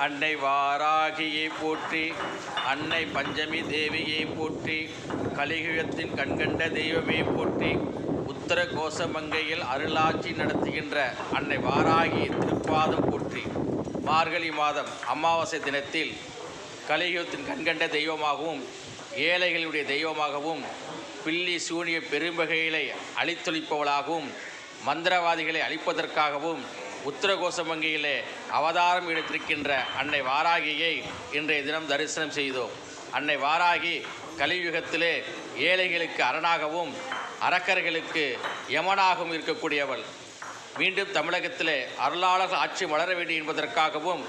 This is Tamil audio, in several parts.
அன்னை வாராகியை போற்றி அன்னை பஞ்சமி தேவியை போற்றி கலியுகத்தின் கண்கண்ட தெய்வமே போற்றி உத்தர கோசமங்கையில் அருளாட்சி நடத்துகின்ற அன்னை வாராகி திருப்பாதம் போற்றி. மார்கழி மாதம் அமாவாசை தினத்தில் கலியுகத்தின் கண்கண்ட தெய்வமாகவும் ஏழைகளுடைய தெய்வமாகவும் பில்லி சூனிய பெரும்பகைகளை அழித்தொழிப்பவளாகவும் மந்திரவாதிகளை அழிப்பதற்காகவும் உத்தரகோசமங்கையிலே அவதாரம் எடுத்திருக்கின்ற அன்னை வாராகியை இன்றைய தினம் தரிசனம் செய்தோம். அன்னை வாராகி கலியுகத்திலே ஏழைகளுக்கு அரணாகவும் அரக்கர்களுக்கு யமனாகவும் இருக்கக்கூடியவள். மீண்டும் தமிழகத்திலே அருளாளர் ஆட்சி வளர வேண்டும் என்பதற்காகவும்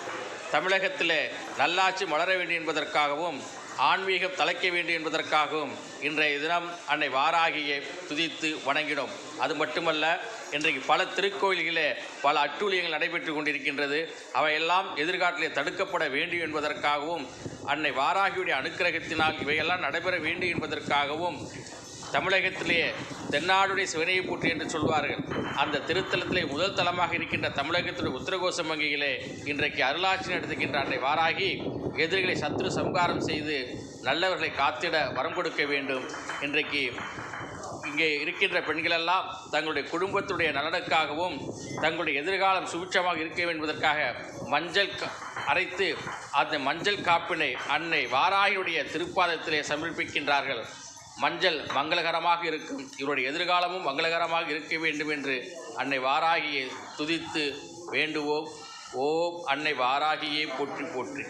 தமிழகத்திலே நல்லாட்சி வளர வேண்டும் என்பதற்காகவும் ஆன்மீகம் தலைக்க வேண்டும் என்பதற்காகவும் இன்றைய தினம் அன்னை வாராகியை துதித்து வணங்கினோம். அது மட்டுமல்ல இன்றைக்கு பல திருக்கோயில்களே பல அட்டூழியங்கள் நடைபெற்று கொண்டிருக்கின்றது. அவையெல்லாம் எதிர்காலத்திலே தடுக்கப்பட வேண்டும் என்பதற்காகவும் அன்னை வாராகியுடைய அனுக்கிரகத்தினால் இவையெல்லாம் நடைபெற வேண்டும் என்பதற்காகவும் தமிழகத்திலேயே தென்னாடுடைய சிவனையை போற்றி என்று சொல்வார்கள். அந்த திருத்தலத்திலே முதல் தலமாக இருக்கின்ற தமிழகத்துடைய உத்தரகோச வங்கியிலே இன்றைக்கு அருளாட்சி நடத்துகின்ற அன்னை வாராகி எதிரிகளை சத்ரு சம்காரம் செய்து நல்லவர்களை காத்திட வரம் கொடுக்க வேண்டும். இன்றைக்கு இங்கே இருக்கின்ற பெண்களெல்லாம் தங்களுடைய குடும்பத்துடைய நலனுக்காகவும் தங்களுடைய எதிர்காலம் சுபிட்சமாக இருக்க என்பதற்காக மஞ்சள் க- அரைத்து அந்த மஞ்சள் காப்பினை அன்னை வாராகியுடைய திருப்பாதத்திலே சமர்ப்பிக்கின்றார்கள். மஞ்சள் மங்களகரமாக இருக்கும். இவருடைய எதிர்காலமும் மங்களகரமாக இருக்க வேண்டும் என்று அன்னை வாராகியை துதித்து வேண்டுவோம். ஓம் அன்னை வாராகியே போற்றி போற்றி.